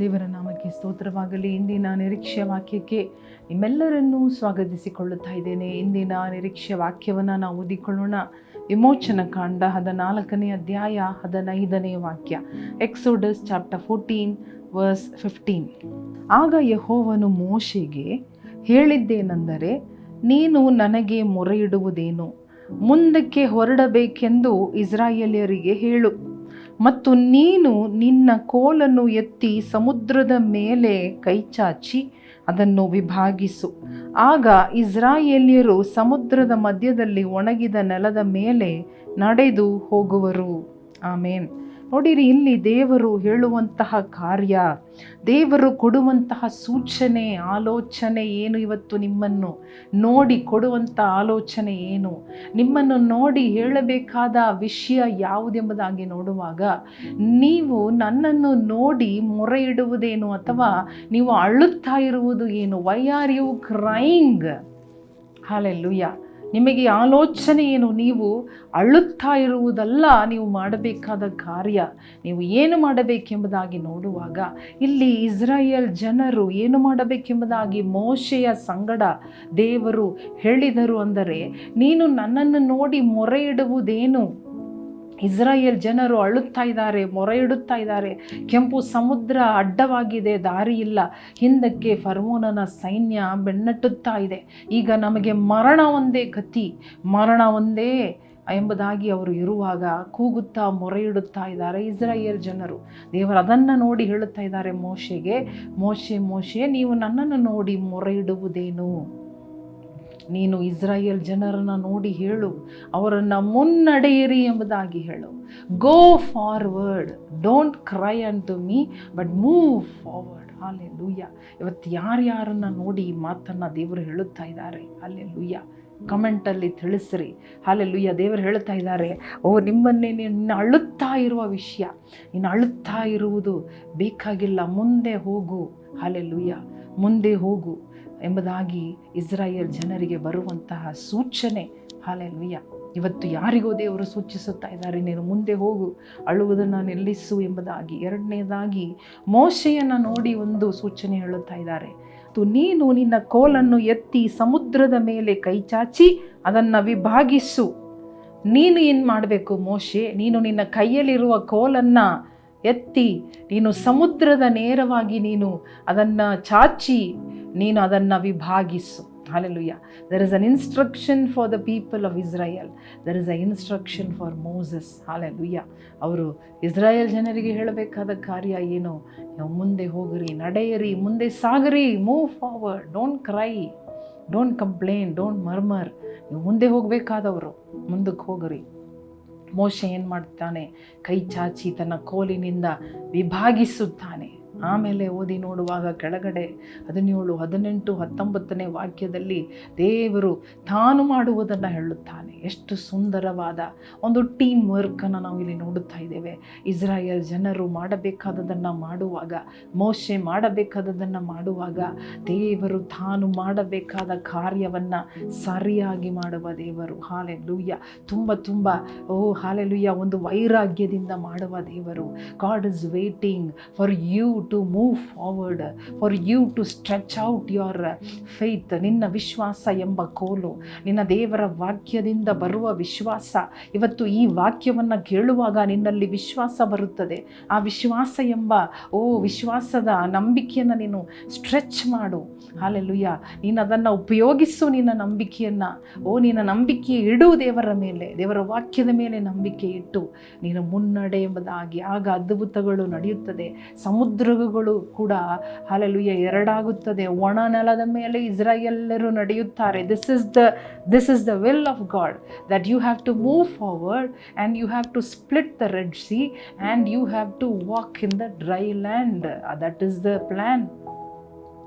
ದೇವರ ನಾಮಕ್ಕೆ ಸ್ತೋತ್ರವಾಗಲಿ. ಇಂದಿನ ನಿರೀಕ್ಷೆ ವಾಕ್ಯಕ್ಕೆ ನಿಮ್ಮೆಲ್ಲರನ್ನೂ ಸ್ವಾಗತಿಸಿಕೊಳ್ಳುತ್ತಾ ಇದ್ದೇನೆ. ಇಂದಿನ ನಿರೀಕ್ಷೆ ವಾಕ್ಯವನ್ನು ನಾವು ಓದಿಕೊಳ್ಳೋಣ. ವಿಮೋಚನ ಕಾಂಡ ಹದಿನಾಲ್ಕನೇ ಅಧ್ಯಾಯ ಹದಿನೈದನೇ ವಾಕ್ಯ. Exodus chapter fourteen verse fifteen ಆಗ ಯಹೋವನು ಮೋಶೆಗೆ ಹೇಳಿದ್ದೇನೆಂದರೆ, ನೀನು ನನಗೆ ಮೊರೆಯಿಡುವುದೇನು? ಮುಂದಕ್ಕೆ ಹೊರಡಬೇಕೆಂದು ಇಸ್ರಾಯೇಲಿಯರಿಗೆ ಹೇಳು. ಮತ್ತು ನೀನು ನಿನ್ನ ಕೋಲನ್ನು ಎತ್ತಿ ಸಮುದ್ರದ ಮೇಲೆ ಕೈಚಾಚಿ ಅದನ್ನು ವಿಭಾಗಿಸು. ಆಗ ಇಸ್ರಾಯೇಲ್ಯರು ಸಮುದ್ರದ ಮಧ್ಯದಲ್ಲಿ ಒಣಗಿದ ನೆಲದ ಮೇಲೆ ನಡೆದು ಹೋಗುವರು. ಆಮೇನ್. ನೋಡಿರಿ, ಇಲ್ಲಿ ದೇವರು ಹೇಳುವಂತಹ ಕಾರ್ಯ, ದೇವರು ಕೊಡುವಂತಹ ಸೂಚನೆ, ಆಲೋಚನೆ ಏನು ಇವತ್ತು ನಿಮ್ಮನ್ನು ನೋಡಿ ಕೊಡುವಂಥ ಆಲೋಚನೆ ಏನು? ನಿಮ್ಮನ್ನು ನೋಡಿ ಹೇಳಬೇಕಾದ ವಿಷಯ ಯಾವುದೆಂಬುದಾಗಿ ನೋಡುವಾಗ ನೀವು ನನ್ನನ್ನು ನೋಡಿ ಮೊರೆ ಇಡುವುದೇನು ಅಥವಾ ನೀವು ಅಳುತ್ತಾ ಇರುವುದು ಏನು? Why are you crying hallelujah ನಿಮಗೆ ಆಲೋಚನೆ ಏನು? ನೀವು ಅಳುತ್ತಾ ಇರುವುದಲ್ಲ, ನೀವು ಮಾಡಬೇಕಾದ ಕಾರ್ಯ. ನೀವು ಏನು ಮಾಡಬೇಕೆಂಬುದಾಗಿ ನೋಡುವಾಗ ಇಲ್ಲಿ ಇಸ್ರಾಯೇಲ್ ಜನರು ಏನು ಮಾಡಬೇಕೆಂಬುದಾಗಿ ಮೋಶೆಯ ಸಂಗಡ ದೇವರು ಹೇಳಿದರು ಅಂದರೆ, ನೀನು ನನ್ನನ್ನು ನೋಡಿ ಮೊರೆ ಇಡುವುದೇನು? ಇಸ್ರಾಯೇಲ್ ಜನರು ಅಳುತ್ತಾ ಇದ್ದಾರೆ ಮೊರೆ ಇಡುತ್ತಾ ಇದ್ದಾರೆ. ಕೆಂಪು ಸಮುದ್ರ ಅಡ್ಡವಾಗಿದೆ, ದಾರಿ ಇಲ್ಲ. ಹಿಂದಕ್ಕೆ ಫರ್ಮೋನನ ಸೈನ್ಯ ಬೆನ್ನಟ್ಟುತ್ತಾ ಇದೆ. ಈಗ ನಮಗೆ ಮರಣ ಒಂದೇ ಗತಿ ಮರಣ ಒಂದೇ ಎಂಬುದಾಗಿ ಅವರು ಇರುವಾಗ ಕೂಗುತ್ತಾ ಮೊರೆಯಿಡುತ್ತಾ ಇದ್ದಾರೆ ಇಸ್ರಾಯೇಲ್ ಜನರು. ದೇವರು ಅದನ್ನು ನೋಡಿ ಹೇಳುತ್ತಾ ಇದ್ದಾರೆ ಮೋಶೆಗೆ. ಮೋಶೆ ಮೋಶೆ, ನೀವು ನನ್ನನ್ನು ನೋಡಿ ಮೊರೆ ಇಡುವುದೇನು ನೀನು ಇಸ್ರಾಯೇಲ್ ಜನರನ್ನು ನೋಡಿ ಹೇಳು, ಅವರನ್ನು ಮುನ್ನಡೆಯಿರಿ ಎಂಬುದಾಗಿ ಹೇಳು. Go forward don't cry unto me but move forward hallelujah ಇವತ್ತು ಯಾರ್ಯಾರನ್ನು ನೋಡಿ ಈ ಮಾತನ್ನು ದೇವರು ಹೇಳುತ್ತಾ ಇದ್ದಾರೆ? ಅಲ್ಲೇ ಲೂಯ್ಯ ಕಮೆಂಟಲ್ಲಿ ತಿಳಿಸ್ರಿ. ಹಾಲೆ ಲುಯ್ಯ ದೇವರು ಹೇಳ್ತಾ ಇದ್ದಾರೆ, ಓ, ನಿಮ್ಮನ್ನೇ ನಿನ್ನ ಅಳುತ್ತಾ ಇರುವ ವಿಷಯ. ನೀನು ಅಳುತ್ತಾ ಇರುವುದು ಬೇಕಾಗಿಲ್ಲ. ಮುಂದೆ ಹೋಗು. ಹಾಲೆ ಲುಯ್ಯ ಮುಂದೆ ಹೋಗು. ಎಂಬುದಾಗಿ ಇಸ್ರಾಯೇಲ್ ಜನರಿಗೆ ಬರುವಂತಹ ಸೂಚನೆ. ಹಾಲೆಲ್ವಿಯ ಇವತ್ತು ಯಾರಿಗೋ ದೇವರು ಸೂಚಿಸುತ್ತಾ ಇದ್ದಾರೆ, ನೀನು ಮುಂದೆ ಹೋಗು, ಅಳುವುದನ್ನು ನಿಲ್ಲಿಸು ಎಂಬುದಾಗಿ. ಎರಡನೇದಾಗಿ, ಮೋಶೆಯನ್ನು ನೋಡಿ ಒಂದು ಸೂಚನೆ ಹೇಳುತ್ತಾ ಇದ್ದಾರೆ. ನೀನು ನಿನ್ನ ಕೋಲನ್ನು ಎತ್ತಿ ಸಮುದ್ರದ ಮೇಲೆ ಕೈ ಚಾಚಿ ಅದನ್ನು ವಿಭಾಗಿಸು. ನೀನು ಏನು ಮಾಡಬೇಕು ಮೋಶೆ? ನೀನು ನಿನ್ನ ಕೈಯಲ್ಲಿರುವ ಕೋಲನ್ನು ಎತ್ತಿ, ನೀನು ಸಮುದ್ರದ ನೇರವಾಗಿ ನೀನು ಅದನ್ನು ಚಾಚಿ ನೀನು ಅದನ್ನು ವಿಭಾಗಿಸು. Hallelujah there is an instruction for the people of Israel there is a instruction for Moses hallelujah ಅವರು ಇಸ್ರಾಯೇಲ್ ಜನರಿಗೆ ಹೇಳಬೇಕಾದ ಕಾರ್ಯ ಏನು? ನೀವು ಮುಂದೆ ಹೋಗಿರಿ, ನಡೆಯಿರಿ, ಮುಂದೆ Sagari move forward don't cry don't complain don't murmur ನೀವು ಮುಂದೆ ಹೋಗಬೇಕಾದವರು, ಮುಂದಕ್ಕೆ ಹೋಗಿರಿ. ಮೋಶ ಏನು ಮಾಡ್ತಾನೆ? ಕೈ ಚಾಚಿ ತನ್ನ ಕೋಲಿನಿಂದ ವಿಭಾಗಿಸುತ್ತಾನೆ. ಆಮೇಲೆ ಓದಿ ನೋಡುವಾಗ ಕೆಳಗಡೆ ಹದಿನೇಳು, ಹದಿನೆಂಟು, ಹತ್ತೊಂಬತ್ತನೇ ವಾಕ್ಯದಲ್ಲಿ ದೇವರು ತಾನು ಮಾಡುವುದನ್ನು ಹೇಳುತ್ತಾನೆ. ಎಷ್ಟು ಸುಂದರವಾದ ಒಂದು ಟೀಮ್ ವರ್ಕನ್ನು ನಾವು ಇಲ್ಲಿ ನೋಡುತ್ತಾ ಇದ್ದೇವೆ. ಇಸ್ರಾಯೇಲ್ ಜನರು ಮಾಡಬೇಕಾದದನ್ನು ಮಾಡುವಾಗ, ಮೋಶೆ ಮಾಡಬೇಕಾದದನ್ನು ಮಾಡುವಾಗ ದೇವರು ತಾನು ಮಾಡಬೇಕಾದ ಕಾರ್ಯವನ್ನು ಸರಿಯಾಗಿ ಮಾಡುವ ದೇವರು. ಹಾಲೆ ಲೂಯ್ಯ ತುಂಬ ತುಂಬ, ಓ ಹಾಲೆ ಲೂಯ್ಯ ಒಂದು ವೈರಾಗ್ಯದಿಂದ ಮಾಡುವ ದೇವರು. God is waiting for you move forward for you to stretch out your faith ನಿನ್ನ ವಿಶ್ವಾಸ ಎಂಬ ಕೋಲು, ನಿನ್ನ ದೇವರ ವಾಕ್ಯದಿಂದ ಬರುವ ವಿಶ್ವಾಸ. ಇವತ್ತು ಈ ವಾಕ್ಯವನ್ನು ಕೇಳುವಾಗ ನಿನ್ನಲ್ಲಿ ವಿಶ್ವಾಸ ಬರುತ್ತದೆ. ಆ ವಿಶ್ವಾಸ ಎಂಬ, ಓ, ವಿಶ್ವಾಸದ ನಂಬಿಕೆಯನ್ನು ನೀನು ಸ್ಟ್ರೆಚ್ ಮಾಡು. ಹಾಲೆಲ್ಲುಯ್ಯ ನೀನು ಅದನ್ನು ಉಪಯೋಗಿಸು ನಿನ್ನ ನಂಬಿಕೆಯನ್ನು. ಓ, ನಿನ್ನ ನಂಬಿಕೆ ಇಡು ದೇವರ ಮೇಲೆ, ದೇವರ ವಾಕ್ಯದ ಮೇಲೆ ನಂಬಿಕೆ ಇಟ್ಟು ನೀನು ಮುನ್ನಡೆ ಎಂಬುದಾಗಿ ಆಗ ಅದ್ಭುತಗಳು ನಡೆಯುತ್ತದೆ. ಸಮುದ್ರಗಳು ಕೂಡ ಹಾಲೆಲುಯ್ಯ ಎರಡಾಗುತ್ತದೆ. ಒಣ ನೆಲದ ಮೇಲೆ ಇಸ್ರಾಯೆಲ್ಲರೂ ನಡೆಯುತ್ತಾರೆ. This is the this is the will of God that you have to move forward and you have to split the red sea and you have to walk in the dry land that is the plan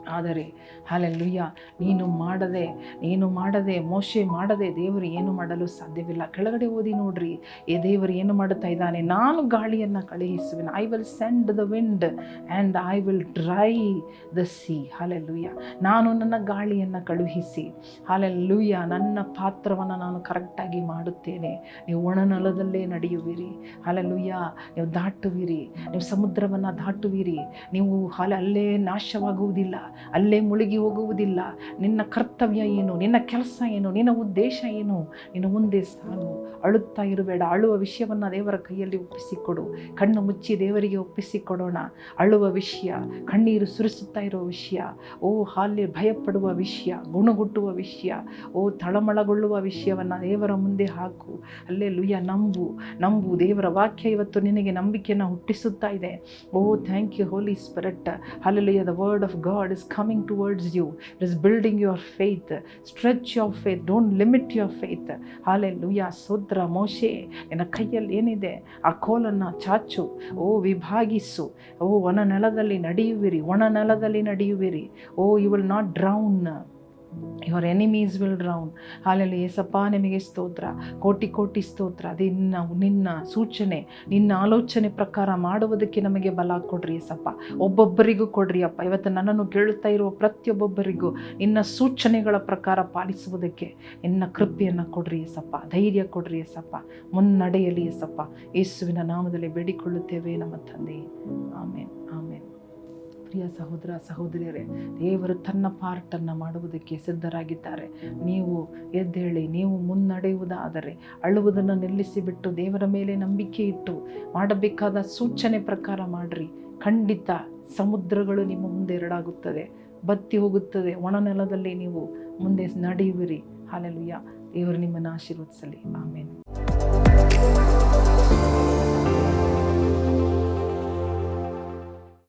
ಆದರೆ hallelujah, ನೀನು ಮಾಡದೆ ನೀನು ಮಾಡದೆ, ಮೋಶೆ ಮಾಡದೆ ದೇವರು ಏನು ಮಾಡಲು ಸಾಧ್ಯವಿಲ್ಲ. ಕೆಳಗಡೆ ಓದಿ ನೋಡ್ರಿ, ಏ ದೇವರು ಏನು ಮಾಡುತ್ತಾ ಇದ್ದಾನೆ? ನಾನು ಗಾಳಿಯನ್ನು ಕಳುಹಿಸುವೆನು. I will send the wind and I will dry the sea hallelujah. ನಾನು ನನ್ನ ಗಾಳಿಯನ್ನು ಕಳುಹಿಸಿ. ಹಾಲೆಲ್ಲುಯ್ಯ. ನನ್ನ ಪಾತ್ರವನ್ನು ನಾನು ಕರೆಕ್ಟಾಗಿ ಮಾಡುತ್ತೇನೆ. ನೀವು ಒಣನಲದಲ್ಲೇ ನಡೆಯುವಿರಿ. ಹಾಲೆಲ್ಲುಯ್ಯ. ನೀವು ದಾಟುವಿರಿ. ನೀವು ಸಮುದ್ರವನ್ನು ದಾಟುವಿರಿ. ನೀವು ಹಾಲೆ ಅಲ್ಲೇ ನಾಶವಾಗುವುದಿಲ್ಲ. ಅಲ್ಲೇ ಮುಳುಗಿ ಹೋಗುವುದಿಲ್ಲ. ನಿನ್ನ ಕರ್ತವ್ಯ ಏನು? ನಿನ್ನ ಕೆಲಸ ಏನು? ನಿನ್ನ ಉದ್ದೇಶ ಏನು? ನಿನ್ನ ಮುಂದೆ ಸಾಗು. ಅಳುತ್ತಾ ಇರಬೇಡ. ಅಳುವ ವಿಷಯವನ್ನು ದೇವರ ಕೈಯಲ್ಲಿ ಒಪ್ಪಿಸಿಕೊಡು. ಕಣ್ಣು ಮುಚ್ಚಿ ದೇವರಿಗೆ ಒಪ್ಪಿಸಿಕೊಡೋಣ. ಅಳುವ ವಿಷಯ, ಕಣ್ಣೀರು ಸುರಿಸುತ್ತಾ ಇರುವ ವಿಷಯ, ಓ ಹಾಲಿ ಭಯಪಡುವ ವಿಷಯ, ಗುಣಗುಟ್ಟುವ ವಿಷಯ, ಓ ತಳಮಳಗೊಳ್ಳುವ ವಿಷಯವನ್ನು ದೇವರ ಮುಂದೆ ಹಾಕು. ಅಲ್ಲೇ ಲುಯ್ಯ ನಂಬು ನಂಬು. ದೇವರ ವಾಕ್ಯ ಇವತ್ತು ನಿನಗೆ ನಂಬಿಕೆಯನ್ನು ಹುಟ್ಟಿಸುತ್ತಾ ಇದೆ. ಓ thank you Holy Spirit hallelujah the word of God is coming towards you it is building your faith stretch your faith don't limit your faith hallelujah ಸೋದ್ರ ಮೋಶೆ ನಿನ್ನ ಕೈಯಲ್ಲಿ ಏನಿದೆ? ಆ ಕೋಲನ್ನು ಚಾಚು. ಓ, ವಿಭಾಗಿಸು. ಓ, ಒಣ ನೆಲದಲ್ಲಿ ನಡೆಯುವಿರಿ. ಒಣ ನೆಲದಲ್ಲಿ ನಡೆಯುವಿರಿ. ಓ you will not drown your enemies will drown hallelujah Yesappa, ನಿಮಗೆ ಸ್ತೋತ್ರ. ಕೋಟಿ ಕೋಟಿ ಸ್ತೋತ್ರ. ನಿನ್ನ ನಿನ್ನ ಸೂಚನೆ, ನಿನ್ನ ಆಲೋಚನೆ ಪ್ರಕಾರ ಮಾಡುವುದಕ್ಕೆ ನಮಗೆ ಬಲ ಕೊಡ್ರಿ ಏಸಪ್ಪ. ಒಬ್ಬೊಬ್ಬರಿಗೂ ಕೊಡ್ರಿ ಅಪ್ಪ. ಇವತ್ತು ನನ್ನನ್ನು ಕೇಳುತ್ತಾ ಇರುವ ಪ್ರತಿಯೊಬ್ಬೊಬ್ಬರಿಗೂ ನಿನ್ನ ಸೂಚನೆಗಳ ಪ್ರಕಾರ ಪಾಲಿಸುವುದಕ್ಕೆ ನಿನ್ನ ಕೃಪೆಯನ್ನು ಕೊಡ್ರಿ ಏಸಪ್ಪ. ಧೈರ್ಯ ಕೊಡ್ರಿ ಏಸಪ್ಪ. ಮುನ್ನಡೆಯಲಿ ಏಸಪ್ಪ. ಯೇಸುವಿನ ನಾಮದಲ್ಲಿ ಬೇಡಿಕೊಳ್ಳುತ್ತೇವೆ ನಮ್ಮ ತಂದೆ. ಆಮೇಲೆ ಪ್ರಿಯ ಸಹೋದರ, ಸಹೋದರಿಯರೇ, ದೇವರು ತನ್ನ ಪಾರ್ಟನ್ನು ಮಾಡುವುದಕ್ಕೆ ಸಿದ್ಧರಾಗಿದ್ದಾರೆ. ನೀವು ಎದ್ದೇಳಿ, ನೀವು ಮುನ್ನಡೆಯುವುದಾದರೆ ಅಳುವುದನ್ನು ನಿಲ್ಲಿಸಿಬಿಟ್ಟು ದೇವರ ಮೇಲೆ ನಂಬಿಕೆ ಇಟ್ಟು ಮಾಡಬೇಕಾದ ಸೂಚನೆ ಪ್ರಕಾರ ಮಾಡಿರಿ. ಖಂಡಿತ ಸಮುದ್ರಗಳು ನಿಮ್ಮ ಮುಂದೆ ಎರಡಾಗುತ್ತದೆ. ಬತ್ತಿ ಹೋಗುತ್ತದೆ. ಒಣನೆಲದಲ್ಲಿ ನೀವು ಮುಂದೆ ನಡೆಯುವಿರಿ. ಹಾಲೆಲುಯ್ಯ. ದೇವರು ನಿಮ್ಮನ್ನು ಆಶೀರ್ವದಿಸಲಿ. ಆಮೇಲೆ